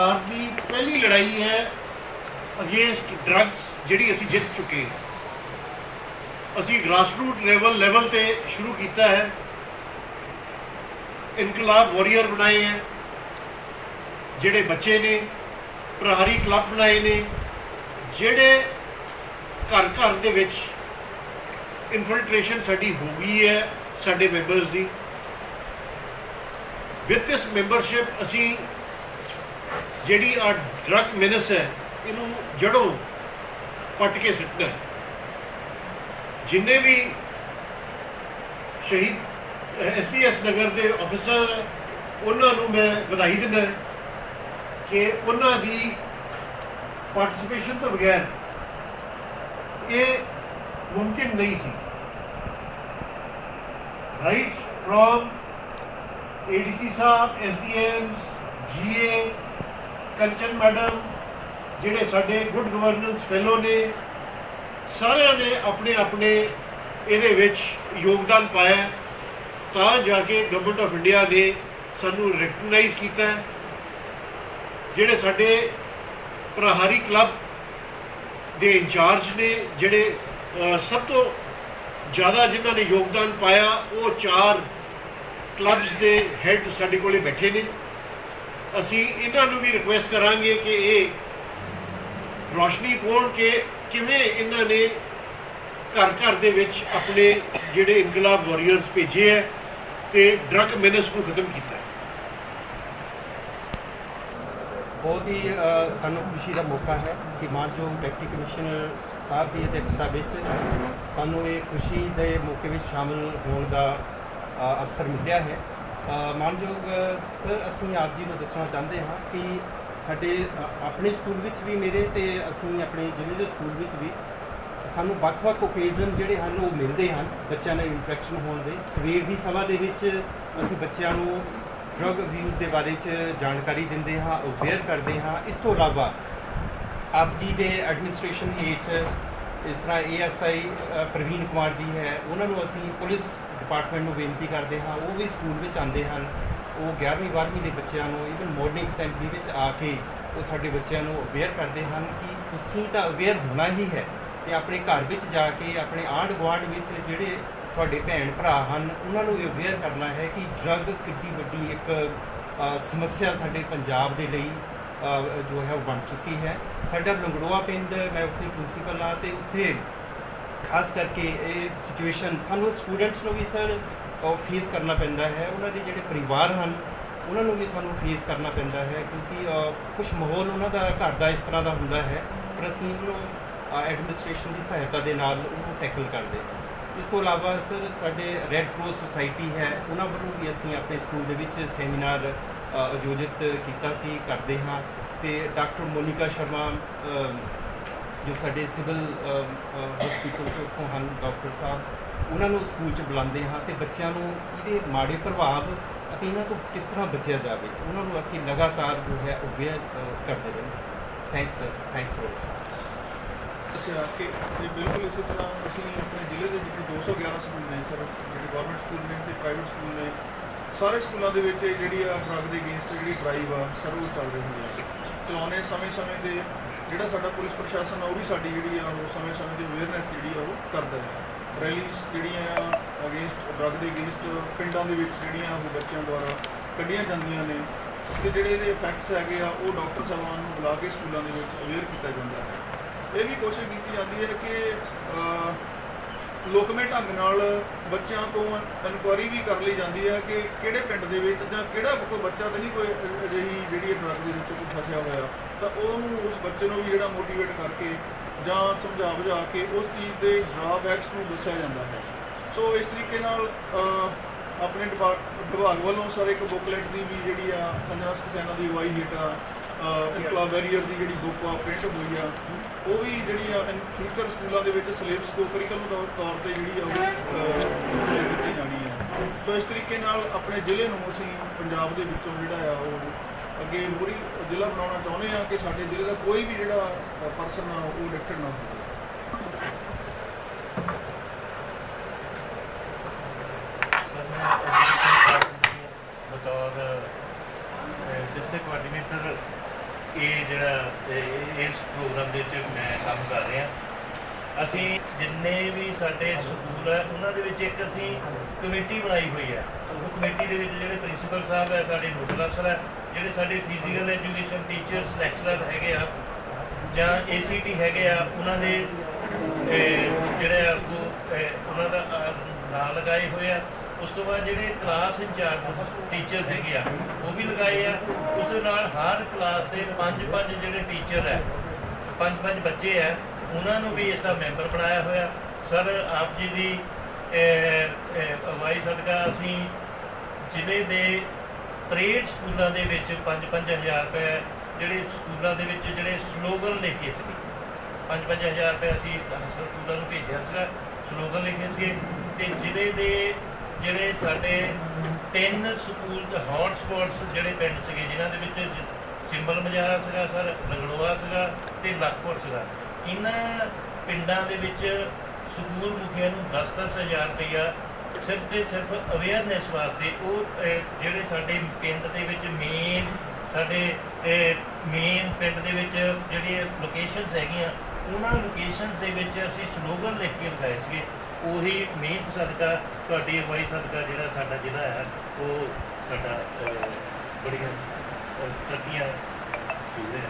ਸਰਕਾਰ ਦੀ ਪਹਿਲੀ ਲੜਾਈ ਹੈ ਅਗੇਂਸਟ ਡਰੱਗਸ ਜਿਹੜੀ ਅਸੀਂ ਜਿੱਤ ਚੁੱਕੇ ਹਾਂ। ਅਸੀਂ ਗ੍ਰਾਸਰੂਟ ਲੈਵਲ ਲੈਵਲ ਤੇ ਸ਼ੁਰੂ ਕੀਤਾ ਹੈ। ਇਨਕਲਾਬ ਵਾਰੀਅਰ ਬਣਾਏ ਹੈ। ਜਿਹੜੇ ਬੱਚੇ ਨੇ, ਪ੍ਰਹਾਰੀ ਕਲੱਬ ਬਣਾਏ ਨੇ, ਜਿਹੜੇ ਘਰ ਘਰ ਦੇ ਵਿੱਚ ਇਨਫਿਲਟ੍ਰੇਸ਼ਨ ਸਾਡੀ ਹੋ ਗਈ ਹੈ ਸਾਡੇ ਮੈਂਬਰਸ ਦੀ। ਵਿਦ ਦਿਸ ਮੈਂਬਰਸ਼ਿਪ ਅਸੀਂ ਜਿਹੜੀ ਆ ਡਰਗ ਮੈਨਸ ਹੈ, ਇਹਨੂੰ ਜੜੋਂ ਪੱਟ ਕੇ ਸਿੱਟਣਾ ਜਿੰਨੇ ਵੀ ਸ਼ਹੀਦ ਐਸਪੀਐਸ ਨਗਰ ਦੇ ਅਫਸਰ ਉਹਨਾਂ ਨੂੰ ਮੈਂ ਵਧਾਈ ਦਿੰਦਾ ਕਿ ਉਹਨਾਂ ਦੀ ਪਾਰਟਿਸਿਪੇਸ਼ਨ ਤੋਂ ਬਗੈਰ ਇਹ ਮੁਮਕਿਨ ਨਹੀਂ ਸੀ। ਰਾਈਟ ਫਰੋਮ ਏਡੀਸੀ ਸਾਹਿਬ ਐਸਡੀਐਮ ਜੀਏ ਕੰਚਨ ਮੈਡਮ, ਜਿਹੜੇ ਸਾਡੇ ਗੁੱਡ ਗਵਰਨੈਂਸ ਫੈਲੋ ਨੇ, ਸਾਰਿਆਂ ਨੇ ਆਪਣੇ ਆਪਣੇ ਇਹਦੇ ਵਿੱਚ ਯੋਗਦਾਨ ਪਾਇਆ ਤਾਂ ਜਾ ਕੇ ਗਵਰਨਮੈਂਟ ਆਫ ਇੰਡੀਆ ਨੇ ਸਾਨੂੰ ਰੈਕਗਨਾਈਜ਼ ਕੀਤਾ ਜਿਹੜੇ ਸਾਡੇ ਪ੍ਰਹਾਰੀ ਕਲੱਬ ਦੇ ਇੰਚਾਰਜ ਨੇ, ਜਿਹੜੇ ਸਭ ਤੋਂ ਜ਼ਿਆਦਾ ਜਿਨ੍ਹਾਂ ਨੇ ਯੋਗਦਾਨ ਪਾਇਆ, ਉਹ ਚਾਰ ਕਲੱਬਸ ਦੇ ਹੈੱਡ ਸਾਡੇ ਕੋਲੇ ਬੈਠੇ ਨੇ। ਅਸੀਂ ਇਹਨਾਂ ਨੂੰ ਵੀ ਰਿਕੁਐਸਟ ਕਰਾਂਗੇ ਕਿ ਇਹ ਰੋਸ਼ਨੀ ਪਾਉਣ ਕਿ ਕਿਵੇਂ ਇਹਨਾਂ ਨੇ ਘਰ ਘਰ ਦੇ ਵਿੱਚ ਆਪਣੇ ਜਿਹੜੇ ਇਨਕਲਾਬ ਵਾਰੀਅਰਸ ਭੇਜੇ ਹੈ ਤੇ ਡਰਗ ਮੈਨਸ ਨੂੰ ਖਤਮ ਕੀਤਾ ਹੈ। ਬਹੁਤ ਹੀ ਸਾਨੂੰ ਖੁਸ਼ੀ ਦਾ ਮੌਕਾ ਹੈ ਕਿ ਮਾਨਯੋਗ ਡਿਪਟੀ ਕਮਿਸ਼ਨਰ ਸਾਹਿਬ ਦੀ ਅਧਿਕਸ਼ਤਾ ਵਿੱਚ ਸਾਨੂੰ ਇਹ ਖੁਸ਼ੀ ਦੇ ਮੌਕੇ ਵਿੱਚ ਸ਼ਾਮਲ ਹੋਣ ਦਾ ਅਵਸਰ ਮਿਲਿਆ ਹੈ। ਮਾਨਯੋਗ ਸਰ, ਅਸੀਂ ਆਪ ਜੀ ਨੂੰ ਦੱਸਣਾ ਚਾਹੁੰਦੇ ਹਾਂ ਕਿ ਸਾਡੇ ਆਪਣੇ ਸਕੂਲ ਵਿੱਚ ਵੀ ਮੇਰੇ ਤੇ ਅਸੀਂ ਆਪਣੇ ਜ਼ਿਲ੍ਹੇ ਦੇ ਸਕੂਲ ਵਿੱਚ ਵੀ ਸਾਨੂੰ ਵੱਖ-ਵੱਖ ਓਕੇਜ਼ਨ ਜਿਹੜੇ ਹਨ ਉਹ ਮਿਲਦੇ ਹਨ ਬੱਚਿਆਂ ਨਾਲ ਇੰਟਰੈਕਸ਼ਨ ਹੋਣ ਦੇ। ਸਵੇਰ ਦੀ ਸਭਾ ਦੇ ਵਿੱਚ ਅਸੀਂ ਬੱਚਿਆਂ ਨੂੰ ਡਰਗ ਅਬਿਊਜ਼ ਦੇ ਬਾਰੇ ਚ ਜਾਣਕਾਰੀ ਦਿੰਦੇ ਹਾਂ ਅਵੇਅਰ ਕਰਦੇ ਹਾਂ। ਇਸ ਤੋਂ ਇਲਾਵਾ ਆਪ ਜੀ ਦੇ ਐਡਮਿਨਿਸਟ੍ਰੇਸ਼ਨ ਹੇਠ ਇਸ ਤਰ੍ਹਾਂ ਏਐਸਆਈ ਪ੍ਰਵੀਨ ਕੁਮਾਰ ਜੀ ਹੈ, ਉਹਨਾਂ ਨੂੰ ਅਸੀਂ ਪੁਲਿਸ ਡਿਪਾਰਟਮੈਂਟ ਨੂੰ ਬੇਨਤੀ ਕਰਦੇ ਹਾਂ, ਉਹ ਵੀ ਸਕੂਲ ਵਿੱਚ ਆਉਂਦੇ ਹਨ। ਉਹ 11ਵੀਂ 12ਵੀਂ ਦੇ ਬੱਚਿਆਂ ਨੂੰ ਇਵਨ ਮਾਰਨਿੰਗ ਅਸੈਂਬਲੀ ਵਿੱਚ ਆ ਕੇ ਉਹ ਸਾਡੇ ਬੱਚਿਆਂ ਨੂੰ ਅਵੇਅਰ ਕਰਦੇ ਹਨ ਕਿ ਤੁਸੀਂ ਤਾਂ ਅਵੇਅਰ ਹੋਣਾ ਹੀ ਹੈ ਤੇ ਆਪਣੇ ਘਰ ਵਿੱਚ ਜਾ ਕੇ, ਆਪਣੇ ਆਂਢ ਗੁਆਂਢ ਵਿੱਚ ਜਿਹੜੇ ਤੁਹਾਡੇ ਭੈਣ ਭਰਾ ਹਨ, ਉਹਨਾਂ ਨੂੰ ਅਵੇਅਰ ਕਰਨਾ ਹੈ ਕਿ ਡਰੱਗ ਕਿੱਡੀ ਵੱਡੀ ਇੱਕ ਸਮੱਸਿਆ ਸਾਡੇ ਪੰਜਾਬ ਦੇ ਲਈ ਜੋ ਹੈ ਉਹ ਬਣ ਚੁੱਕੀ ਹੈ। ਸਾਡਾ ਲੰਗੜੋਆ ਪਿੰਡ, ਮੈਂ ਉੱਥੇ ਪ੍ਰਿੰਸੀਪਲ ਆ ਤੇ ਉੱਥੇ ਖਾਸ ਕਰਕੇ ਇਹ ਸਿਚੁਏਸ਼ਨ ਸਾਨੂੰ ਸਟੂਡੈਂਟਸ ਨੂੰ ਵੀ ਸਰ ਫੇਸ ਕਰਨਾ ਪੈਂਦਾ ਹੈ। ਉਹਨਾਂ ਦੇ ਜਿਹੜੇ ਪਰਿਵਾਰ ਹਨ, ਉਹਨਾਂ ਨੂੰ ਵੀ ਸਾਨੂੰ ਫੇਸ ਕਰਨਾ ਪੈਂਦਾ ਹੈ ਕਿਉਂਕਿ ਕੁਝ ਮਾਹੌਲ ਉਹਨਾਂ ਦਾ ਘਰ ਦਾ ਇਸ ਤਰ੍ਹਾਂ ਦਾ ਹੁੰਦਾ ਹੈ, ਪਰ ਅਸੀਂ ਉਹਨੂੰ ਐਡਮਿਨਿਸਟ੍ਰੇਸ਼ਨ ਦੀ ਸਹਾਇਤਾ ਦੇ ਨਾਲ ਉਹਨੂੰ ਟੈਕਲ ਕਰਦੇ ਹਾਂ। ਇਸ ਤੋਂ ਇਲਾਵਾ ਸਰ ਸਾਡੇ ਰੈੱਡ ਕ੍ਰੋਸ ਸੁਸਾਇਟੀ ਹੈ, ਉਹਨਾਂ ਵੱਲੋਂ ਵੀ ਅਸੀਂ ਆਪਣੇ ਸਕੂਲ ਦੇ ਵਿੱਚ ਸੈਮੀਨਾਰ ਆਯੋਜਿਤ ਕੀਤਾ ਸੀ, ਕਰਦੇ ਹਾਂ। ਤੇ ਡਾਕਟਰ ਮੋਨਿਕਾ ਸ਼ਰਮਾ ਜੋ ਸਾਡੇ ਸਿਵਲ ਹਸਪੀਟਲ ਤੋਂ ਉੱਥੋਂ ਹਨ, ਡਾਕਟਰ ਸਾਹਿਬ, ਉਹਨਾਂ ਨੂੰ ਸਕੂਲ 'ਚ ਬੁਲਾਉਂਦੇ ਹਾਂ ਤੇ ਬੱਚਿਆਂ ਨੂੰ ਇਹਦੇ ਮਾੜੇ ਪ੍ਰਭਾਵ ਅਤੇ ਇਹਨਾਂ ਤੋਂ ਕਿਸ ਤਰ੍ਹਾਂ ਬਚਿਆ ਜਾਵੇ, ਉਹਨਾਂ ਨੂੰ ਅਸੀਂ ਲਗਾਤਾਰ ਜੋ ਹੈ ਅਵੇਅਰ ਕਰਦੇ ਰਹਿੰਦੇ ਥੈਂਕਸ ਸਰ ਥੈਂਕਸ ਸਰ ਦੱਸਿਆ ਕਿ ਇਹ ਬਿਲਕੁਲ ਇਸੇ ਤਰ੍ਹਾਂ ਅਸੀਂ ਆਪਣੇ ਜ਼ਿਲ੍ਹੇ ਦੇ ਵਿੱਚ 211 ਸਕੂਲ ਨੇ, ਸਰ, ਜਿਹੜੇ ਗਵਰਨਮੈਂਟ ਸਕੂਲ ਨੇ ਤੇ ਪ੍ਰਾਈਵੇਟ ਸਕੂਲ ਨੇ। ਸਾਰੇ ਸਕੂਲਾਂ ਦੇ ਵਿੱਚ ਇਹ ਜਿਹੜੀ ਆ ਡਰੱਗ ਦੇ ਅਗੇਂਸਟ ਜਿਹੜੀ ਡਰਾਈਵ ਆ, ਸਰ, ਉਹ ਚੱਲ ਰਹੀ ਆ। ਚਲਾਉਣੇ ਸਮੇਂ-ਸਮੇਂ ਦੇ ਜਿਹੜਾ ਸਾਡਾ ਪੁਲਿਸ ਪ੍ਰਸ਼ਾਸਨ ਆ, ਉਹ ਵੀ ਸਾਡੀ ਜਿਹੜੀ ਆ, ਉਹ ਸਮੇਂ-ਸਮੇਂ ਦੀ ਅਵੇਅਰਨੈਸ ਜਿਹੜੀ ਆ, ਉਹ ਕਰਦਾ ਹੈ ਰੈਲੀਜ਼ ਜਿਹੜੀਆਂ ਆ ਅਗੇਂਸਟ ਡਰੱਗ ਦੇ ਅਗੇਂਸਟ ਪਿੰਡਾਂ ਦੇ ਵਿੱਚ ਜਿਹੜੀਆਂ ਉਹ ਬੱਚਿਆਂ ਦੁਆਰਾ ਕੱਢੀਆਂ ਜਾਂਦੀਆਂ ਨੇ, ਤੇ ਜਿਹੜੇ ਇਹਦੇ ਇਫੈਕਟਸ ਹੈਗੇ ਆ, ਉਹ ਡਾਕਟਰ ਸਾਹਿਬਾਨ ਨੂੰ ਬੁਲਾ ਕੇ ਸਕੂਲਾਂ ਦੇ ਵਿੱਚ ਅਵੇਅਰ ਕੀਤਾ ਜਾਂਦਾ ਹੈ। ਇਹ ਵੀ ਕੋਸ਼ਿਸ਼ ਕੀਤੀ ਜਾਂਦੀ ਹੈ ਕਿ ਲੋਕਮੇ ਢੰਗ ਨਾਲ ਬੱਚਿਆਂ ਤੋਂ ਇਨਕੁਆਰੀ ਵੀ ਕਰ ਲਈ ਜਾਂਦੀ ਹੈ ਕਿ ਕਿਹੜੇ ਪਿੰਡ ਦੇ ਵਿੱਚ ਜਾਂ ਕਿਹੜਾ ਕੋਈ ਬੱਚਾ ਤਾਂ ਨਹੀਂ ਕੋਈ ਅਜਿਹੀ ਜਿਹੜੀ ਡਰੱਗ ਦੇ ਵਿੱਚ ਕੋਈ ਫਸਿਆ ਹੋਇਆ, ਤਾਂ ਉਹਨੂੰ ਉਸ ਬੱਚੇ ਨੂੰ ਵੀ ਜਿਹੜਾ ਮੋਟੀਵੇਟ ਕਰਕੇ ਜਾਂ ਸਮਝਾ ਬੁਝਾ ਕੇ ਉਸ ਚੀਜ਼ ਦੇ ਡਰਾਬੈਕਸ ਨੂੰ ਦੱਸਿਆ ਜਾਂਦਾ ਹੈ। ਸੋ ਇਸ ਤਰੀਕੇ ਨਾਲ ਆਪਣੇ ਡਿਪਾਰਟ- ਵਿਭਾਗ ਵੱਲੋਂ ਸਰ ਇੱਕ ਬੁਕਲੈਟ ਦੀ ਵੀ ਜਿਹੜੀ ਆ, ਸੰਜਨਾ ਸਕਸੈਨਾ ਦੀ ਅਗਵਾਈ ਹੇਠ ਆ ਵੈਰੀਅਰ ਦੀ ਜਿਹੜੀ ਬੁੱਕ ਆ ਪ੍ਰਿੰਟ ਹੋਈ ਆ। ਉਹ ਵੀ ਜਿਹੜੀ ਆ ਫਿਊਚਰ ਸਕੂਲਾਂ ਦੇ ਵਿੱਚ ਸਿਲੇਬਸ ਕੋ ਕਰਿਕਲਮ ਤੌਰ ਤੌਰ ਤੇ ਜਿਹੜੀ ਆ ਉਹ ਅਹ, ਜਾਣੀ ਆ। ਸੋ ਇਸ ਤਰੀਕੇ ਨਾਲ ਆਪਣੇ ਜ਼ਿਲ੍ਹੇ ਨੂੰ ਅਸੀਂ ਪੰਜਾਬ ਦੇ ਵਿੱਚੋਂ ਜਿਹੜਾ ਆ ਉਹ ਅੱਗੇ ਮੂਰੀ ਜ਼ਿਲ੍ਹਾ ਬਣਾਉਣਾ ਚਾਹੁੰਦੇ ਆ ਕਿ ਸਾਡੇ ਜ਼ਿਲ੍ਹੇ ਦਾ ਕੋਈ ਵੀ ਜਿਹੜਾ ਪਰਸਨ ਆ ਉਹ ਡਿਕਟਡ ਨਾ ਹੋਵੇ। ਬਤੌਰ ਡਿਸਟ੍ਰਿਕਟ ਕੋਆਰਡੀਨੇਟਰ ਇਹ ਜਿਹੜਾ ਇਹ- ਇਸ ਪ੍ਰੋਗਰਾਮ ਦੇ ਵਿੱਚ ਮੈਂ ਕੰਮ ਕਰ ਰਿਹਾ। ਅਸੀਂ ਜਿੰਨੇ ਵੀ ਸਾਡੇ ਸਕੂਲ ਹੈ ਉਹਨਾਂ ਦੇ ਵਿੱਚ ਇੱਕ ਅਸੀਂ ਕਮੇਟੀ ਬਣਾਈ ਹੋਈ ਹੈ। ਉਹ ਕਮੇਟੀ ਦੇ ਵਿੱਚ ਜਿਹੜੇ ਪ੍ਰਿੰਸੀਪਲ ਸਾਹਿਬ ਹੈ ਸਾਡੇ ਨੋਡਲ ਅਫਸਰ ਹੈ ਜਿਹੜੇ ਸਾਡੇ ਫਿਜ਼ੀਕਲ ਐਜੂਕੇਸ਼ਨ ਟੀਚਰਸ ਲੈਕਚਰਰ ਹੈਗੇ ਆ ਜਾਂ ਏਸੀਟੀ ਹੈਗੇ ਆ ਉਹਨਾਂ ਦੇ ਅਹ, ਜਿਹੜੇ ਆ ਉਹ ਅਹ, ਉਹਨਾਂ ਦਾ ਅਹ, ਨਾਂ ਲਗਾਏ ਹੋਏ ਆ। ਉਸ ਤੋਂ ਬਾਅਦ ਜਿਹੜੇ ਕਲਾਸ ਇੰਚਾਰਜ ਟੀਚਰ ਹੈਗੇ ਆ, ਉਹ ਵੀ ਲਗਾਏ ਆ। ਉਸ ਦੇ ਨਾਲ ਹਰ ਕਲਾਸ ਦੇ ਪੰਜ ਪੰਜ ਜਿਹੜੇ ਟੀਚਰ ਹੈ ਪੰਜ ਪੰਜ ਬੱਚੇ ਆ, ਉਹਨਾਂ ਨੂੰ ਵੀ ਇਸ ਦਾ ਮੈਂਬਰ ਬਣਾਇਆ ਹੋਇਆ। ਸਰ, ਆਪ ਜੀ ਦੀ ਅਗਵਾਈ ਸਦਕਾ ਅਸੀਂ ਜ਼ਿਲ੍ਹੇ ਦੇ 63 ਸਕੂਲਾਂ ਦੇ ਵਿੱਚ 5-5000 ਰੁਪਏ ਜਿਹੜੇ ਸਕੂਲਾਂ ਦੇ ਵਿੱਚ ਜਿਹੜੇ ਸਲੋਗਨ ਲਿਖੇ ਸੀਗੇ। 5-5000 ਰੁਪਏ ਅਸੀਂ ਸਕੂਲਾਂ ਨੂੰ ਭੇਜਿਆ ਸੀਗਾ ਸਲੋਗਨ ਲਿਖੇ ਸੀਗੇ। ਤੇ ਜ਼ਿਲ੍ਹੇ ਦੇ ਜਿਹੜੇ ਸਾਡੇ ਤਿੰਨ ਸਕੂਲ ਹੌਟ ਸਪੌਟਸ ਜਿਹੜੇ ਪਿੰਡ ਸੀਗੇ, ਜਿਨ੍ਹਾਂ ਦੇ ਵਿੱਚ ਸਿੰਬਲ ਮਜਾਰਾ ਸੀਗਾ ਸਰ ਲੰਗੜੋਆ ਸੀਗਾ ਤੇ ਲਖਪੁਰ ਸੀਗਾ। ਇਹਨਾਂ ਪਿੰਡਾਂ ਦੇ ਵਿੱਚ ਸਕੂਲ ਮੁਖੀਆਂ ਨੂੰ 10-10 ਹਜ਼ਾਰ ਰੁਪਈਆ ਸਿਰਫ ਤੇ ਸਿਰਫ ਅਵੇਅਰਨੈਸ ਵਾਸਤੇ ਉਹ ਜਿਹੜੇ ਸਾਡੇ ਪਿੰਡ ਦੇ ਵਿੱਚ ਮੇਨ ਸਾਡੇ ਮੇਨ ਪਿੰਡ ਦੇ ਵਿੱਚ ਜਿਹੜੀ ਲੋਕੇਸ਼ਨਸ ਹੈਗੀਆਂ, ਉਹਨਾਂ ਲੋਕੇਸ਼ਨਸ ਦੇ ਵਿੱਚ ਅਸੀਂ ਸਲੋਗਨ ਲਿਖ ਕੇ ਲਗਾਏ ਸੀਗੇ। ਉਹੀ ਮਿਹਨਤ ਸਦਕਾ ਤੁਹਾਡੀ ਅਗਵਾਈ ਸਦਕਾ ਜਿਹੜਾ ਸਾਡਾ ਜ਼ਿਲ੍ਹਾ ਹੈ ਉਹ ਸਾਡਾ ਬੜੀਆਂ ਅਹ, ਤਰੱਕੀਆਂ ਛੂ ਰਿਹਾ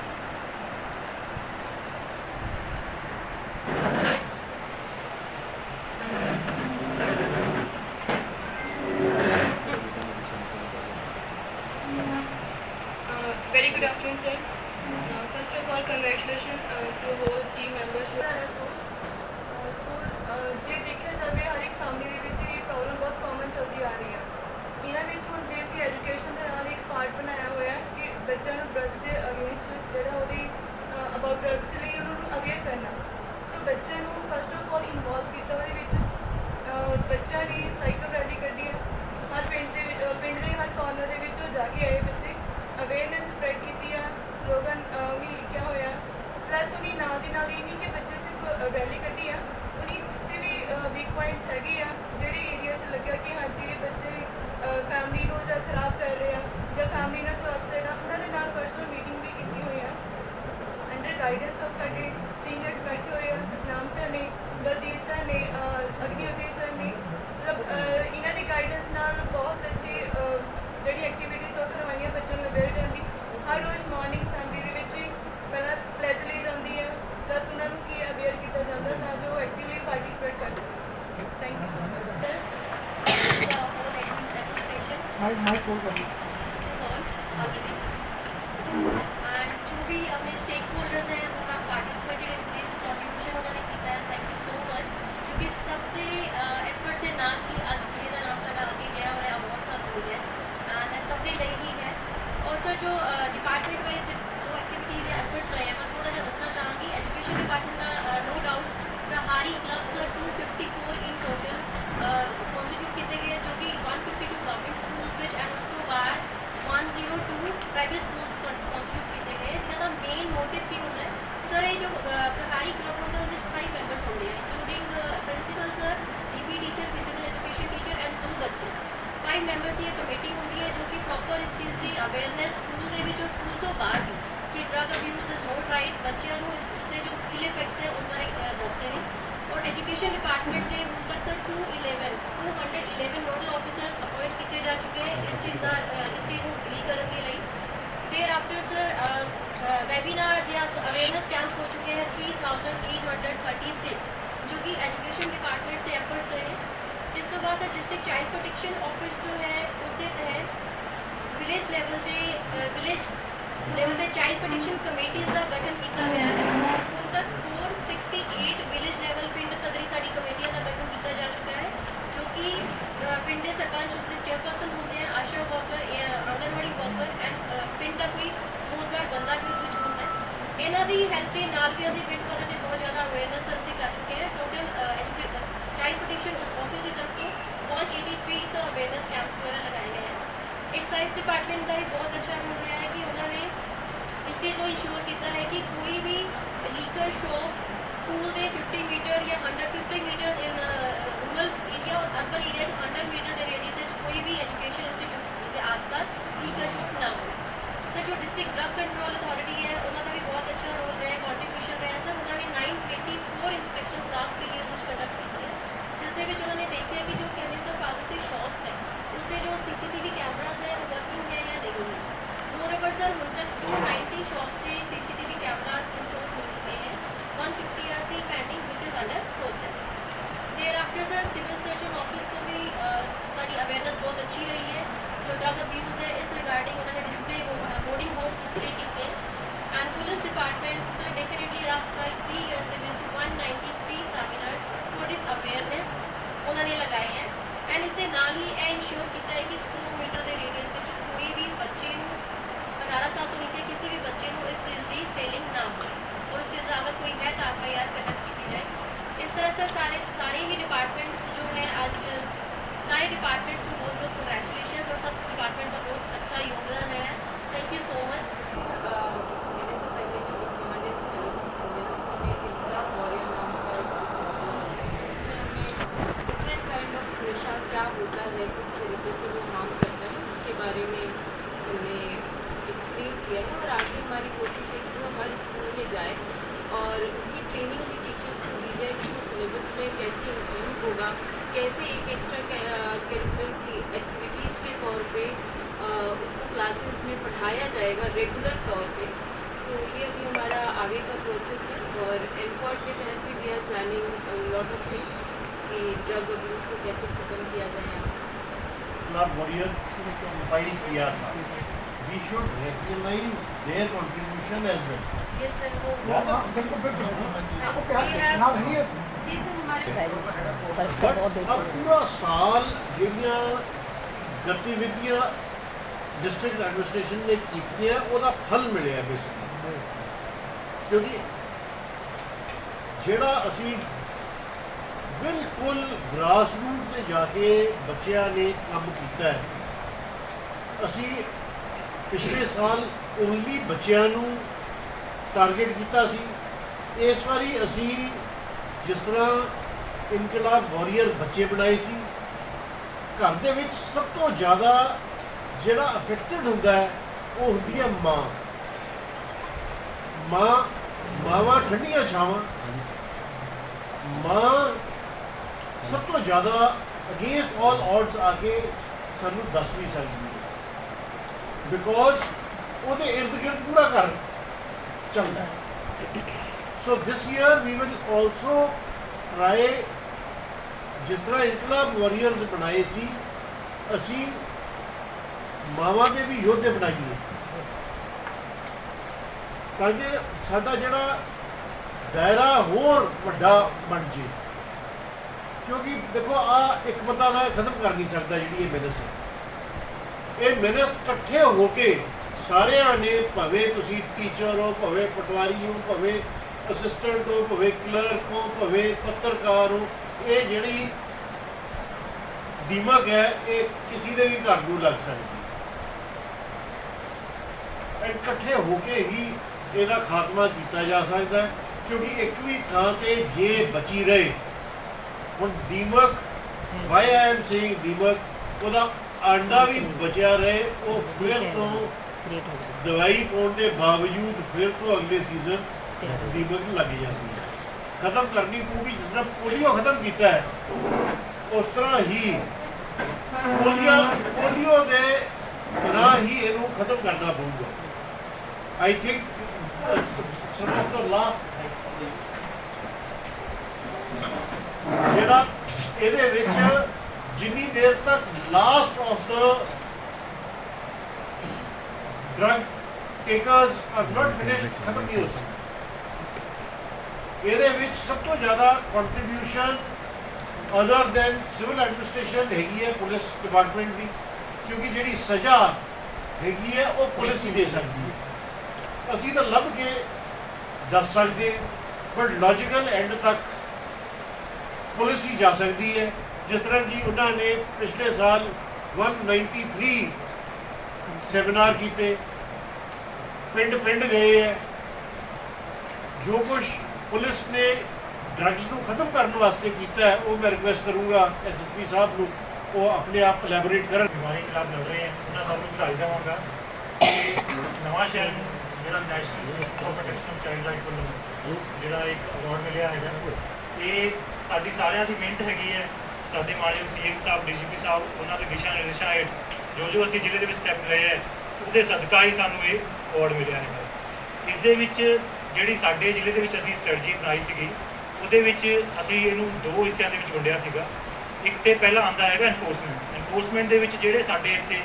102 ਪ੍ਰਾਈਵੇਟ ਸਕੂਲਸ ਕਨਸਟੀਟਿਊਟ ਕੀਤੇ ਗਏ ਜਿਨ੍ਹਾਂ ਦਾ ਮੇਨ ਮੋਟਿਵ ਕੀ ਹੁੰਦਾ ਹੈ ਸਰ ਇਹ ਜੋ ਅਹ, ਪ੍ਰਹਾਰੀ ਕਲੱਬ ਹੁੰਦਾ ਉਹਦੇ ਵਿੱਚ 5 ਮੈਂਬਰਸ ਹੁੰਦੇ ਆ including principal sir DP teacher physical education teacher and ਦੋ ਬੱਚੇ 5 ਮੈਂਬਰਸ ਦੀ ਇਹ ਕਮੇਟੀ ਹੁੰਦੀ ਹੈ ਜੋ ਕਿ ਪ੍ਰੋਪਰ ਇਸ ਚੀਜ਼ ਦੀ ਅਵੇਅਰਨੈਸ ਸਕੂਲ ਦੇ ਵਿੱਚ ਔਰ ਸਕੂਲ ਤੋਂ ਬਾਹਰ ਵੀ ਕਿ drug abuse is not right ਬੱਚਿਆਂ ਨੂੰ ਇਸ ਇਸ ਦੇ ਜੋ ਇਲ ਇਫੈਕਟਸ ਹੈ ਉਸ ਬਾਰੇ ਅਹ, ਦੱਸਦੇ ਨੇ ਔਰ ਐਜੂਕੇਸ਼ਨ ਡਿਪਾਰਟਮੈਂਟ ਦੇ ਹੁਣ ਤੱਕ ਸਰ 211 211 ਨੋਡਲ ਆਫੀਸਰਸ ਅਪਾਇੰਟ ਕੀਤੇ ਜਾ ਚੁੱਕੇ ਹੈ ਇਸ ਚੀਜ਼ ਦਾ ਅਹ, ਇਸ ਚੀਜ਼ ਨੂੰ ਡੀਲ ਕਰਨ ਦੇ ਲਈ ਦੇਰ ਆਫਟਰ ਸਰ ਵੈਬੀਨਾਰ ਜਾਂ ਅਵੇਅਰਨੈਸ ਕੈਂਪਸ ਹੋ ਚੁੱਕੇ हैं 3836 ਜੋ ਕਿ ਐਜੂਕੇਸ਼ਨ ਡਿਪਾਰਟਮੈਂਟ ਦੇ ਐਫਰਟਸ ਰਹੇ ਇਸ ਤੋਂ ਬਾਅਦ sir district child protection office ਜੋ ਹੈ ਉਸ ਦੇ ਤਹਿਤ ਵਿਲੇਜ ਲੈਵਲ ਤੇ ਵਿਲੇਜ ਲੈਵਲ ਤੇ ਚਾਈਲਡ ਪ੍ਰੋਟੈਕਸ਼ਨ ਕਮੇਟੀਆਂ ਦਾ ਗਠਨ ਕੀਤਾ ਗਿਆ ਹੈ ਹੁਣ ਤੱਕ 468 ਵਿਲੇਜ ਲੈਵਲ ਪਿੰਡ ਪੱਧਰੀ ਸਾਡੀ ਕਮੇਟੀਆਂ ਦਾ ਗਠਨ ਕੀਤਾ ਜਾ ਚੁੱਕਾ ਹੈ ਜੋ ਕਿ ਅ, ਪਿੰਡ ਦੇ ਸਰਪੰਚ ਉਸ ਦੇ ਚੇਅਰਪਰਸਨ ਹੁੰਦੇ ਹਨ Asha worker anganwadi worker and ਪਿੰਡ ਦਾ ਕੋਈ ਮੋਹਤਵਾਰ ਬੰਦਾ ਵੀ ਵਿੱਚ ਹੁੰਦਾ ਹੈ। ਇਹਨਾਂ ਦੀ ਹੈਲਪ ਦੇ ਨਾਲ ਵੀ ਅਸੀਂ ਪਿੰਡ ਪੱਧਰ ਤੇ ਬਹੁਤ ਜ਼ਿਆਦਾ ਅਵੇਅਰਨੈਸ ਅਸੀਂ ਕਰ ਚੁੱਕੇ ਹਾਂ। Total education child protection office ਦੀ ਤਰਫ ਤੋਂ 183 ਸਰ ਅਵੇਅਰਨੈਸ ਕੈਂਪਸ ਵਗੈਰਾ ਲਗਾਏ ਗਏ ਹਨ। ਐਕਸਾਈਜ਼ ਡਿਪਾਰਟਮੈਂਟ ਦਾ ਵੀ ਬਹੁਤ ਅੱਛਾ ਰੋਲ ਰਿਹਾ ਹੈ ਕਿ ਉਹਨਾਂ ਨੇ ਇਸ ਚੀਜ਼ ਨੂੰ ਇਨਸ਼ੋਰ ਕੀਤਾ ਹੈ ਕਿ ਕੋਈ ਵੀ ਲੀਗਲ ਸ਼ੋਪ ਸਕੂਲ ਦੇ 50 ਮੀਟਰ ਜਾਂ 150 ਮੀਟਰ हमारी कोशिश है कि वो हर स्कूल में जाए और उसकी ट्रेनिंग भी टीचर्स को दी जाए कि वो सिलेबस में कैसे इंक्लूड होगा कैसे एक एक्स्ट्रा करिकुलर की एक्टिविटीज़ के तौर पे अ, उसको क्लासेस में पढ़ाया जाएगा रेगुलर तौर पे। तो ये अभी हमारा आगे का प्रोसेस है और एनकॉट के तहत भी we are planning lot of things कि ड्रग अब्यूज़ को कैसे ख़त्म किया जाए फ़ाइल किया था। we should recognize their contribution as well ये सर वो बिल्कुल बिल्कुल We have- now he is ji sir हमारे ਬਟ अब पूरा साल ਜਿਹੜੀਆਂ ਗਤੀਵਿਧੀਆਂ ਡਿਸਟ੍ਰਿਕਟ ਐਡਮਿਨਿਸਟ੍ਰੇਸ਼ਨ ਨੇ ਕੀਤੀਆਂ ਉਹਦਾ ਫਲ ਮਿਲਿਆ ਬੇਸਿਕਲੀ ਕਿਉਂਕਿ ਜਿਹੜਾ ਅਸੀਂ ਬਿਲਕੁਲ ਗ੍ਰਾਸ ਰੂਟ ਤੇ ਜਾ ਕੇ ਬੱਚਿਆਂ ਨੇ ਕੰਮ ਕੀਤਾ ਹੈ ਅਸੀਂ ਪਿਛਲੇ ਸਾਲ ਓਨਲੀ ਬੱਚਿਆਂ ਨੂੰ ਟਾਰਗੇਟ ਕੀਤਾ ਸੀ। ਇਸ ਵਾਰੀ ਅਸੀਂ ਜਿਸ ਤਰ੍ਹਾਂ ਇਨਕਲਾਬ ਵਾਰੀਅਰ ਬੱਚੇ ਬਣਾਏ ਸੀ, ਘਰ ਦੇ ਵਿੱਚ ਸਭ ਤੋਂ ਜ਼ਿਆਦਾ ਜਿਹੜਾ ਅਫੈਕਟਡ ਹੁੰਦਾ ਹੈ, ਉਹ ਹੁੰਦੀ ਹੈ ਮਾਂ। ਮਾਂ, ਮਾਵਾਂ ਠੰਡੀਆਂ ਛਾਵਾਂ। ਮਾਂ ਸਭ ਤੋਂ ਜ਼ਿਆਦਾ ਅਗੇਂਸਟ ਆਲ ਆਡਸ ਆ ਕੇ ਸਾਨੂੰ ਦੱਸ ਵੀ ਸਕਦੀ ਹੈ। ਬਿਕੋਜ਼ ਉਹਦੇ ਇਰਦ ਗਿਰਦ ਪੂਰਾ ਘਰ ਚੱਲਦਾ ਹੈ। So this year we will also try, ਜਿਸ ਤਰ੍ਹਾਂ ਇਨਕਲਾਬ ਵਾਰੀਅਰਸ ਬਣਾਏ ਸੀ, ਅਸੀਂ ਮਾਵਾਂ ਦੇ ਵੀ ਯੋਧੇ ਬਣਾਈਏ। ਤਾਂ ਕਿ ਸਾਡਾ ਜਿਹੜਾ ਦਾਇਰਾ ਹੋਰ ਵੱਡਾ ਬਣ ਜੇ ਕਿਉਂਕਿ ਦੇਖੋ ਆ ਇੱਕ ਬੰਦਾ ਨਾ ਖਤਮ ਕਰ ਨਹੀਂ ਸਕਦਾ ਜਿਹੜੀ ਇਹ ਮਿਹਨਤ ਹੈ ਇਹ ਮਿਹਨਤ ਇਕੱਠੇ ਹੋ ਕੇ ਸਾਰਿਆਂ ਨੇ ਭਵੇਂ ਤੁਸੀਂ ਟੀਚਰ ਹੋ, ਭਵੇਂ ਪਟਵਾਰੀ ਹੋ, ਭਵੇਂ ਅਸਿਸਟੈਂਟ ਹੋ, ਭਵੇਂ ਕਲਰਕ ਹੋ, ਭਵੇਂ ਪੱਤਰਕਾਰ ਹੋ, ਇਹ ਜਿਹੜੀ ਦੀਮਕ ਹੈ, ਇਹ ਕਿਸੇ ਦੇ ਵੀ ਘਰ ਨੂੰ ਲੱਗ ਸਕਦੀ ਹੈ। ਇਕੱਠੇ ਹੋ ਕੇ ਹੀ ਇਹਦਾ ਖਾਤਮਾ ਕੀਤਾ ਜਾ ਸਕਦਾ ਹੈ, ਕਿਉਂਕਿ ਇੱਕ ਵੀ ਥਾਂ ਤੇ ਜੇ ਬਚੀ ਰਹੇ, ਹੁਣ ਦੀਮਕ ਵਾਈ ਆਈ ਐਮ ਸੇਇੰਗ ਦੀਮਕ, ਉਹਦਾ ਆਂਡਾ ਵੀ ਬਚਿਆ ਰਹੇ ਉਹ ਫਿਰ ਤੋਂ ਦਵਾਈ ਪਾਉਣ ਦੇ ਬਾਵਜੂਦ ਫਿਰ ਤੋਂ ਅਗਲੇ ਸੀਜ਼ਨ ਦੀਮਕ ਲੱਗ ਜਾਂਦੀ ਹੈ। ਖਤਮ ਕਰਨੀ ਪਊਗੀ ਜਿਸ ਤਰ੍ਹਾਂ ਪੋਲੀਓ ਖਤਮ ਕੀਤਾ ਹੈ ਉਸ ਤਰ੍ਹਾਂ ਹੀ ਪੋਲੀਓ ਪੋਲੀਓ ਦੇ ਤਰ੍ਹਾਂ ਹੀ ਇਹਨੂੰ ਖਤਮ ਕਰਨਾ ਪਊਗਾ। I think some of the last ਜਿਹੜਾ ਇਹਦੇ ਵਿੱਚ ਜਿੰਨੀ ਦੇਰ ਤੱਕ last of the drug takers are not finished ਖਤਮ ਨਹੀਂ ਹੋ ਸਕਦਾ। ਇਹਦੇ ਵਿੱਚ ਸਭ ਤੋਂ ਜ਼ਿਆਦਾ contribution other than civil administration ਹੈਗੀ ਹੈ ਪੁਲਿਸ ਡਿਪਾਰਟਮੈਂਟ ਦੀ, ਕਿਉਂਕਿ ਜਿਹੜੀ ਸਜ਼ਾ ਹੈਗੀ ਹੈ ਉਹ ਪੁਲਿਸ ਹੀ ਦੇ ਸਕਦੀ ਹੈ। ਅਸੀਂ ਤਾਂ ਲੱਭ ਕੇ ਦੱਸ ਸਕਦੇ ਪਰ ਲੌਜੀਕਲ ਐਂਡ ਤੱਕ ਪੁਲਿਸ ਹੀ ਜਾ ਸਕਦੀ ਹੈ। ਜਿਸ ਤਰ੍ਹਾਂ ਕਿ ਉਹਨਾਂ ਨੇ ਪਿਛਲੇ ਸਾਲ 193 ਸੈਮੀਨਾਰ ਕੀਤੇ ਪਿੰਡ ਪਿੰਡ ਗਏ ਹੈ ਜੋ ਕੁਝ ਪੁਲਿਸ ਨੇ ਡਰੱਗਸ ਨੂੰ ਖਤਮ ਕਰਨ ਵਾਸਤੇ ਕੀਤਾ ਹੈ ਉਹ ਮੈਂ ਰਿਕੁਐਸਟ ਕਰੂੰਗਾ ਐਸਐਸਪੀ ਸਾਹਿਬ ਨੂੰ ਉਹ ਆਪਣੇ ਆਪ ਕੋਲੈਬੋਰੇਟ ਕਰਨ ਬਿਮਾਰੀ ਖਿਲਾਫ ਲੜ ਰਹੇ ਹਾਂ ਉਹਨਾਂ ਸਭ ਨੂੰ ਵਧਾਈ ਦੇਵਾਂਗਾ ਕਿ ਨਵਾਂ ਸ਼ਹਿਰ ਨੂੰ ਜਿਹੜਾ national for protection of child right ਵੱਲੋਂ ਜਿਹੜਾ ਇੱਕ ਅਵਾਰਡ ਮਿਲਿਆ ਹੈਗਾ, ਇਹ ਸਾਡੀ ਸਾਰਿਆਂ ਦੀ ਮਿਹਨਤ ਹੈਗੀ ਹੈ। ਸਾਡੇ ਮਾਨਯੋਗ ਸੀਐਮ ਸਾਹਿਬ, ਡੀਜੀਪੀ ਸਾਹਿਬ, ਉਹਨਾਂ ਦੇ ਦਿਸ਼ਾ ਨਿਰਦੇਸ਼ਾਂ ਹੇਠ ਜੋ ਜੋ ਅਸੀਂ ਜ਼ਿਲ੍ਹੇ ਦੇ ਵਿੱਚ ਸਟੈਪ ਲਏ ਹੈ, ਉਹਦੇ ਸਦਕਾ ਹੀ ਸਾਨੂੰ ਇਹ ਅਵਾਰਡ ਮਿਲਿਆ ਹੈਗਾ। ਇਸ ਦੇ ਵਿੱਚ ਜਿਹੜੀ ਸਾਡੇ ਜ਼ਿਲ੍ਹੇ ਦੇ ਵਿੱਚ ਅਸੀਂ ਸਟ੍ਰੈਟਜੀ ਬਣਾਈ ਸੀਗੀ, ਉਹਦੇ ਵਿੱਚ ਅਸੀਂ ਇਹਨੂੰ ਦੋ ਹਿੱਸਿਆਂ ਦੇ ਵਿੱਚ ਵੰਡਿਆ ਸੀਗਾ। ਇੱਕ ਤੇ ਪਹਿਲਾ ਆਂਦਾ ਹੈਗਾ ਐਨਫੋਰਸਮੈਂਟ ਐਨਫੋਰਸਮੈਂਟ ਦੇ ਵਿੱਚ ਜਿਹੜੇ ਸਾਡੇ ਇੱਥੇ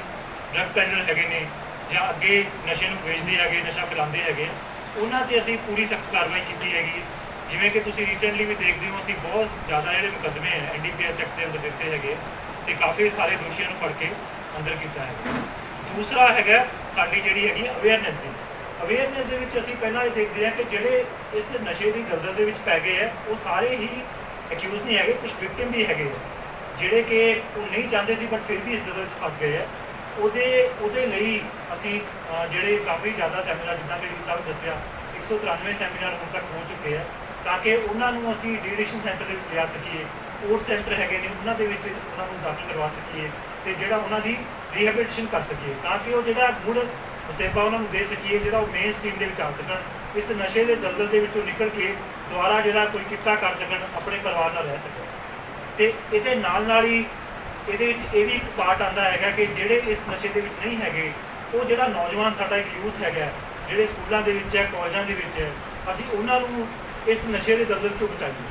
ਡਰੱਗ ਪੈਨਲ ਹੈਗੇ ਨੇ, ਜਾਂ ਅੱਗੇ ਨਸ਼ੇ ਨੂੰ ਵੇਚਦੇ ਹੈਗੇ, ਨਸ਼ਾ ਫੈਲਾਉਂਦੇ ਹੈਗੇ, ਉਹਨਾਂ ਤੇ ਅਸੀਂ ਪੂਰੀ ਸਖਤ ਕਾਰਵਾਈ ਕੀਤੀ ਹੈਗੀ। ਹੈ। ਜਿਵੇਂ ਕਿ ਤੁਸੀਂ ਰੀਸੈਂਟਲੀ ਵੀ ਦੇਖਦੇ ਹੋ, ਅਸੀਂ ਬਹੁਤ ਜ਼ਿਆਦਾ ਜਿਹੜੇ ਮੁਕੱਦਮੇ ਹੈ ਐਨਡੀਪੀਐਸ ਐਕਟ ਦੇ ਅੰਦਰ ਦਿੱਤੇ ਹੈਗੇ ਤੇ ਕਾਫੀ ਸਾਰੇ ਦੋਸ਼ੀਆਂ ਨੂੰ ਫੜ ਕੇ ਅੰਦਰ ਕੀਤਾ ਹੈ ਦੂਸਰਾ ਹੈਗਾ ਸਾਡੀ ਜਿਹੜੀ ਹੈਗੀ ਅਵੇਅਰਨੈਸ ਦੀ। ਅਵੇਅਰਨੈਸ ਦੇ ਵਿੱਚ ਅਸੀਂ ਪਹਿਲਾਂ ਇਹ ਦੇਖਦੇ ਹਾਂ ਕਿ ਜਿਹੜੇ ਇਸ ਨਸ਼ੇ ਦੀ ਦਲਦਲ ਦੇ ਵਿੱਚ ਪੈ ਗਏ ਹੈ ਉਹ ਸਾਰੇ ਹੀ ਅਕਿਊਜ਼ ਨਹੀਂ ਹੈਗੇ ਕੁਝ ਵਿਕਟਿਮ ਵੀ ਹੈਗੇ ਹੈ ਜਿਹੜੇ ਕਿ ਉਹ ਨਹੀਂ ਚਾਹੁੰਦੇ ਸੀ ਬਟ ਫਿਰ ਵੀ ਇਸ ਗਜ਼ਲ 'ਚ ਫਸ ਗਏ ਹੈ ਉਹਦੇ ਉਹਦੇ ਲਈ ਅਸੀਂ ਜਿਹੜੇ ਕਾਫੀ ਜ਼ਿਆਦਾ ਸੈਮੀਨਾਰ ਜਿੱਦਾਂ ਕਿ ਸਭ ਸਾਹਿਬ ਨੇ ਦੱਸਿਆ 193 ਸੈਮੀਨਾਰ ਹੁਣ ਤੱਕ ਹੋ ਚੁੱਕੇ ਆ। ਤਾਂ ਕਿ ਉਹਨਾਂ ਨੂੰ ਅਸੀਂ ਡੀਡਿਕਸ਼ਨ ਸੈਂਟਰ ਦੇ ਵਿੱਚ ਲਿਆ ਸਕੀਏ। ਕੋਰਟ ਸੈਂਟਰ ਹੈਗੇ ਨੇ, ਉਹਨਾਂ ਦੇ ਵਿੱਚ ਉਹਨਾਂ ਨੂੰ ਦਾਖਲ ਕਰਵਾ ਸਕੀਏ ਤੇ ਜਿਹੜਾ ਉਹਨਾਂ ਦੀ ਰੀਹੈਬਿਲਿਟੇਸ਼ਨ ਕਰ ਸਕੀਏ ਤਾਂ ਕਿ ਉਹ ਜਿਹੜਾ ਗੁੜ ਵਸੇਬਾ ਉਹਨਾਂ ਨੂੰ ਦੇ ਸਕੀਏ, ਜਿਹੜਾ ਉਹ ਮੇਨ ਸਟ੍ਰੀਮ ਦੇ ਵਿੱਚ ਆ ਸਕਣ, ਇਸ ਨਸ਼ੇ ਦੇ ਦਲਦਲ ਦੇ ਵਿੱਚੋਂ ਨਿਕਲ ਕੇ ਦੁਬਾਰਾ ਜਿਹੜਾ ਕੋਈ ਕਿੱਤਾ ਕਰ ਸਕਣ, ਆਪਣੇ ਪਰਿਵਾਰ ਨਾਲ ਰਹਿ ਸਕਣ। ਤੇ ਇਹਦੇ ਨਾਲ ਨਾਲ ਹੀ ਇਹਦੇ ਵਿੱਚ ਇਹ ਵੀ ਇੱਕ ਪਾਰਟ ਆਂਦਾ ਹੈਗਾ ਕਿ ਜਿਹੜੇ ਇਸ ਨਸ਼ੇ ਦੇ ਵਿੱਚ ਨਹੀਂ ਹੈਗੇ, ਉਹ ਜਿਹੜਾ ਨੌਜਵਾਨ ਸਾਡਾ ਇੱਕ ਯੂਥ ਹੈਗਾ, ਜਿਹੜੇ ਸਕੂਲਾਂ ਦੇ ਵਿੱਚ ਹੈ ਕਾਲਜਾਂ ਦੇ ਵਿੱਚ ਹੈ, ਅਸੀਂ ਉਹਨਾਂ ਨੂੰ ਇਸ ਨਸ਼ੇ ਦੇ ਦਲਦਲ ਚੋਂ ਬਚਾਈਏ।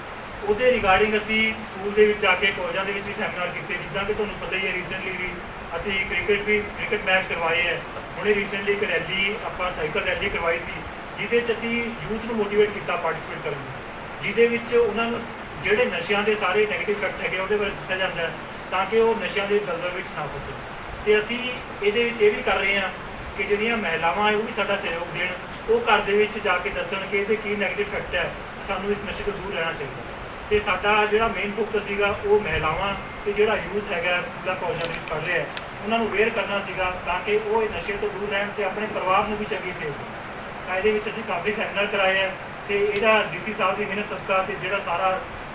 ਉਹਦੇ ਰਿਗਾਰਡਿੰਗ ਅਸੀਂ ਸਕੂਲ ਦੇ ਵਿੱਚ ਜਾ ਕੇ ਕਾਲਜਾਂ ਦੇ ਵਿੱਚ ਵੀ ਸੈਮੀਨਾਰ ਕੀਤੇ, ਜਿੱਦਾਂ ਕਿ ਤੁਹਾਨੂੰ ਪਤਾ ਹੀ ਹੈ ਰੀਸੈਂਟਲੀ ਵੀ ਅਸੀਂ ਕ੍ਰਿਕਟ ਵੀ ਕ੍ਰਿਕਟ ਮੈਚ ਕਰਵਾਏ ਹੈ। ਹੁਣੇ ਰੀਸੈਂਟਲੀ ਇੱਕ ਰੈਲੀ ਆਪਾਂ ਸਾਈਕਲ ਰੈਲੀ ਕਰਵਾਈ ਸੀ, ਜਿਹਦੇ 'ਚ ਅਸੀਂ ਯੂਥ ਨੂੰ ਮੋਟੀਵੇਟ ਕੀਤਾ ਪਾਰਟਿਸਿਪੇਟ ਕਰਨ ਲਈ। ਜਿਹਦੇ ਵਿੱਚ ਉਹਨਾਂ ਨੂੰ ਜਿਹੜੇ ਨਸ਼ਿਆਂ ਦੇ ਸਾਰੇ ਨੈਗੇਟਿਵ ਇਫੈਕਟ ਹੈਗੇ ਉਹਦੇ ਬਾਰੇ ਦੱਸਿਆ ਜਾਂਦਾ ਤਾਂ ਕਿ ਉਹ ਨਸ਼ਿਆਂ ਦੇ ਦਲਦਲ ਵਿੱਚ ਨਾ ਫਸੇ। ਤੇ ਅਸੀਂ ਇਹਦੇ ਵਿੱਚ ਇਹ ਵੀ ਕਰ ਰਹੇ ਹਾਂ ਕਿ ਜਿਹੜੀਆਂ ਮਹਿਲਾਵਾਂ ਹੈ ਉਹ ਵੀ ਸਾਡਾ ਸਹਿਯੋਗ ਦੇਣ। ਉਹ ਘਰ ਦੇ ਵਿੱਚ ਜਾ ਕੇ ਦੱਸਣ ਕਿ ਇਹਦੇ ਕੀ ਨੈਗੇਟਿਵ ਇਫੈਕਟ ਹੈ ਸਾਨੂੰ ਇਸ ਨਸ਼ੇ ਤੋਂ ਦੂਰ ਰਹਿਣਾ ਚਾਹੀਦਾ। ਤੇ ਸਾਡਾ ਜਿਹੜਾ ਮੇਨ ਫੋਕਸ ਸੀਗਾ, ਉਹ ਮਹਿਲਾਵਾਂ ਤੇ ਜਿਹੜਾ ਯੂਥ ਹੈਗਾ, ਸਕੂਲਾਂ, ਕਾਲਜਾਂ ਵਿੱਚ ਪੜ੍ਹ ਰਿਹਾ ਹੈ, ਉਹਨਾਂ ਨੂੰ ਅਵੇਅਰ ਕਰਨਾ ਸੀਗਾ ਤਾਂ ਕਿ ਉਹ ਇਹ ਨਸ਼ੇ ਤੋਂ ਦੂਰ ਰਹਿਣ ਤੇ ਆਪਣੇ ਪਰਿਵਾਰ ਨੂੰ ਵੀ ਚੰਗੀ ਸੇਧ ਤਾਂ ਇਹਦੇ ਵਿੱਚ ਅਸੀਂ ਕਾਫੀ ਸੈਮੀਨਾਰ ਕਰਾਏ ਹੈ ਤੇ ਇਹਦਾ ਡੀਸੀ ਸਾਹਿਬ ਦੀ ਮਿਹਨਤ ਸਦਕਾ ਤੇ ਜਿਹੜਾ ਸਾਰਾ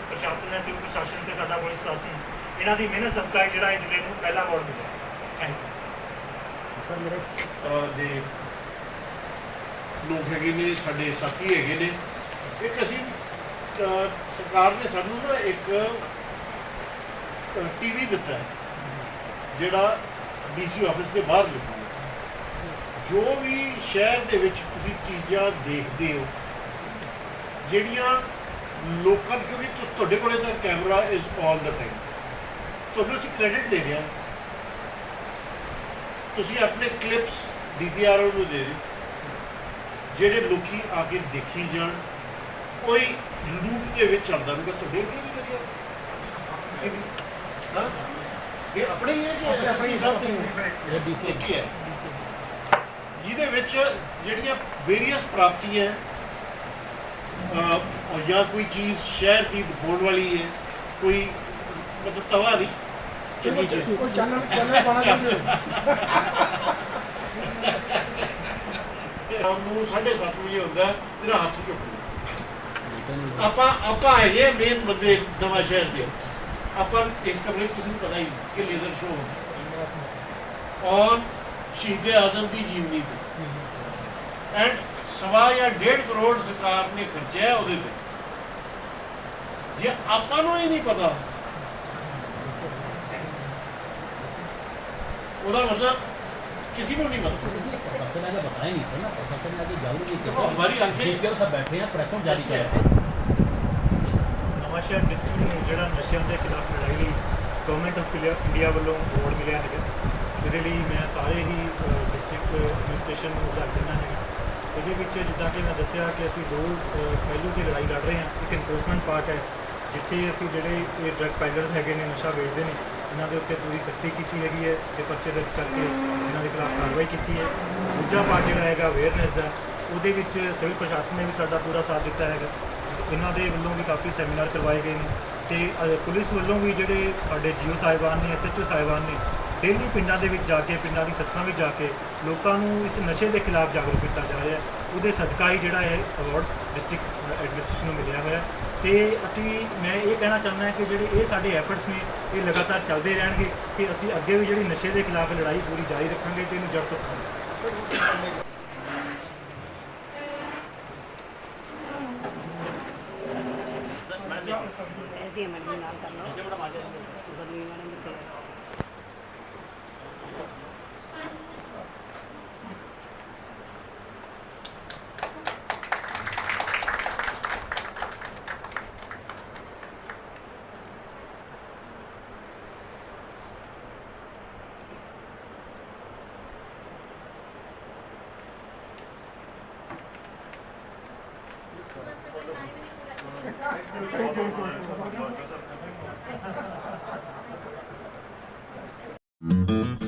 ਪ੍ਰਸ਼ਾਸਨ ਹੈ, ਸਿਵਲ ਪ੍ਰਸ਼ਾਸਨ ਤੇ ਸਾਡਾ ਪੁਲਿਸ ਪ੍ਰਸ਼ਾਸਨ, ਇਹਨਾਂ ਦੀ ਮਿਹਨਤ ਸਦਕਾ ਇਹ ਜਿਹੜਾ ਇਹ ਜ਼ਿਲ੍ਹੇ ਨੂੰ ਪਹਿਲਾ ਅਵਾਰਡ ਮਿਲਿਆ। ਥੈਂਕ ਯੂ ਅਹ ਦੇ ਲੋਕ ਹੈਗੇ ਨੇ, ਸਾਡੇ ਸਾਥੀ ਹੈਗੇ ਨੇ। ਇੱਕ ਅਸੀਂ, ਅਹ, ਸਰਕਾਰ ਨੇ ਸਾਨੂੰ ਨਾ ਇੱਕ ਟੀਵੀ ਦਿੱਤਾ ਹੈ, ਜਿਹੜਾ ਡੀਸੀ ਆਫਿਸ ਦੇ ਬਾਹਰ ਲੱਗਿਆ ਹੈ। ਜੋ ਵੀ ਸ਼ਹਿਰ ਦੇ ਵਿੱਚ ਤੁਸੀਂ ਚੀਜ਼ਾਂ ਦੇਖਦੇ ਹੋ, ਜਿਹੜੀਆਂ ਲੋਕਾਂ ਨੂੰ- ਕਿਉਂਕਿ ਤੁ- ਤੁਹਾਡੇ ਕੋਲੇ ਤਾਂ camera is all the time ਤੁਹਾਨੂੰ ਅਸੀਂ ਕ੍ਰੈਡਿਟ ਦੇ ਰਹੇ ਹਾਂ। ਤੁਸੀਂ ਆਪਣੇ ਕਲਿੱਪਸ ਡੀਪੀਆਰ ਨੂੰ ਦੇ ਦਿਓ। ਜਿਹੜੇ ਲੋਕੀ ਆ ਕੇ ਦੇਖੀ ਜਾਣ ਕੋਈ ਲੂਪ ਦੇ ਵਿੱਚ ਚੱਲਦਾ ਰਹੂਗਾ ਤੁਹਾਡੇ ਕੀ ਨਹੀਂ ਲੱਗਿਆ ਇਹ ਵੀ ਹਾਂ? ਇਹ ਆਪਣੇ ਹੀ ਹੈ ਕਿ ਆਪਣੇ ਸਭ ਦੇ? ਇੱਕ ਹੀ ਹੈ। ਜਿਹਦੇ ਵਿੱਚ ਜਿਹੜੀਆਂ ਵੇਰੀਅਸ ਪ੍ਰਾਪਤੀਆਂ ਅਹ, ਜਾਂ ਕੋਈ ਚੀਜ਼ ਸ਼ਹਿਰ ਦੀ ਦਿਖਾਉਣ ਵਾਲੀ ਹੈ ਕੋਈ ਮਤਲਬ ਤਵਾ ਨਹੀਂ। ਚੰਗੀ ਚੀਜ਼ ਕੋਈ ਚਾਨਣ ਚਾਨਣ ਪਾਣਾ ਚਾਹੁੰਦੇ ਹੋ ਸ਼ਾਮ ਨੂੰ 7:30 ਵਜੇ ਹੁੰਦਾ ਹੈ, ਤੇਰਾ ਹੱਥ ਚੁੱਕ ਆਪਾਂ ਆਪਾਂ ਹੈਗੇ ਮੇਨ ਬੰਦੇ ਨਵਾਂ ਸ਼ਹਿਰ ਦੇ। ਆਪਾਂ ਇਸ ਕਮਰੇ 'ਚ ਕਿਸੇ ਨੂੰ ਪਤਾ ਹੀ ਨਹੀਂ ਕਿ ਲੇਜ਼ਰ ਸ਼ੋਅ ਹੁੰਦਾ ਔਰ ਸ਼ਹੀਦ ਆਜ਼ਮ ਦੀ ਜੀਵਨੀ ਤੇ। ਐਂਡ ਸਵਾ ਜਾਂ ਡੇਢ ਕਰੋੜ ਸਰਕਾਰ ਨੇ ਖਰਚਿਆ ਉਹਦੇ ਤੇ। ਜੇ ਆਪਾਂ ਨੂੰ ਹੀ ਨਹੀਂ ਪਤਾ ਉਹਦਾ ਮਤਲਬ किसी को नहीं पता प्रशासन ने आगे बताया नहीं था ना प्रशासन ने आगे जागरूक नहीं देखो, किया हमारी आंखें- ठीक है वो सब बैठे हैं प्रेस नोट जारी बस कर है। रहे हैं ਨਵਾਂਸ਼ਹਿਰ ਡਿਸਟ੍ਰਿਕਟ ਨੂੰ ਜਿਹੜਾ ਨਸ਼ਿਆਂ ਦੇ ਖਿਲਾਫ ਲੜਾਈ ਲਈ ਗਵਰਨਮੈਂਟ ਆਫ ਇੰਡੀਆ ਵੱਲੋਂ ਅਵਾਰਡ ਮਿਲਿਆ ਹੈਗਾ ਇਹਦੇ ਲਈ ਮੈਂ ਸਾਰੇ ਹੀ ਡਿਸਟ੍ਰਿਕਟ ਐਡਮਿਨਿਸਟ੍ਰੇਸ਼ਨ ਨੂੰ ਵਧਾਈ ਦਿੰਦਾ ਹੈਗਾ ਇਹਦੇ ਵਿੱਚ ਜਿੱਦਾਂ ਕਿ ਮੈਂ ਦੱਸਿਆ ਕਿ ਅਸੀਂ ਦੋ ਅ, ਪਹਿਲੂ ਦੀ ਲੜਾਈ ਲੜ ਰਹੇ ਹਾਂ ਇੱਕ ਇਨਫੋਰਸਮੈਂਟ ਪਾਰਟ ਹੈ ਜਿੱਥੇ ਅਸੀਂ ਜਿਹੜੇ ਇਹ ਡਰਗ ਪੈਲਰਸ ਹੈਗੇ ਨੇ ਨਸ਼ਾ ਵੇਚਦੇ ਨੇ ਇਹਨਾਂ ਦੇ ਉੱਤੇ ਪੂਰੀ ਸਖਤੀ ਕੀਤੀ ਹੈਗੀ ਹੈ ਤੇ ਪਰਚੇ ਦਰਜ ਕਰਕੇ ਇਹਨਾਂ ਦੇ ਖਿਲਾਫ ਕਾਰਵਾਈ ਕੀਤੀ ਹੈ। ਦੂਜਾ ਪਾਰਟ ਜਿਹੜਾ ਹੈਗਾ ਅਵੇਅਰਨੈਸ ਦਾ, ਉਹਦੇ ਵਿੱਚ ਸਿਵਲ ਪ੍ਰਸ਼ਾਸਨ ਨੇ ਵੀ ਸਾਡਾ ਪੂਰਾ ਸਾਥ ਦਿੱਤਾ ਹੈਗਾ। ਇਹਨਾਂ ਦੇ ਵੱਲੋਂ ਵੀ ਕਾਫੀ ਸੈਮੀਨਾਰ ਕਰਵਾਏ ਗਏ ਨੇ ਤੇ ਪੁਲਿਸ ਵੱਲੋਂ ਵੀ ਜਿਹੜੇ ਸਾਡੇ ਜੀਓ ਸਾਹਿਬਾਨ ਨੇ ਐਸਐਚਓ ਸਾਹਿਬਾਨ ਨੇ, ਡੇਲੀ ਪਿੰਡਾਂ ਦੇ ਵਿੱਚ ਜਾ ਕੇ, ਪਿੰਡਾਂ ਦੀ ਸੱਥਾਂ ਵਿੱਚ ਜਾ ਕੇ ਲੋਕਾਂ ਨੂੰ ਇਸ ਨਸ਼ੇ ਦੇ ਖਿਲਾਫ ਜਾਗਰੂਕ ਕੀਤਾ ਜਾ ਰਿਹਾ ਹੈ। ਉਹਦੇ ਸਦਕਾ ਹੀ ਜਿਹੜਾ ਹੈ ਅਵਾਰਡ ਡਿਸਟ੍ਰਿਕਟ ਐਡਮਿਨਿਸਟ੍ਰੇਸ਼ਨ ਨੂੰ ਮਿਲਿਆ ਹੋਇਆ ਤੇ ਅਸੀਂ ਮੈਂ ਇਹ ਕਹਿਣਾ ਚਾਹੁੰਦਾ ਕਿ ਜਿਹੜੇ ਇਹ ਸਾਡੇ ਐਫਰਟਸ ਨੇ ਇਹ ਲਗਾਤਾਰ ਚੱਲਦੇ ਰਹਿਣਗੇ ਕਿ ਅਸੀਂ ਅੱਗੇ ਵੀ ਜਿਹੜੀ ਨਸ਼ੇ ਦੇ ਖਿਲਾਫ ਲੜਾਈ ਪੂਰੀ ਜਾਰੀ ਰੱਖਾਂਗੇ ਤੇ ਇਹਨੂੰ ਜੜ ਤੋਂ ਖਾਵਾਂਗੇ Gracias.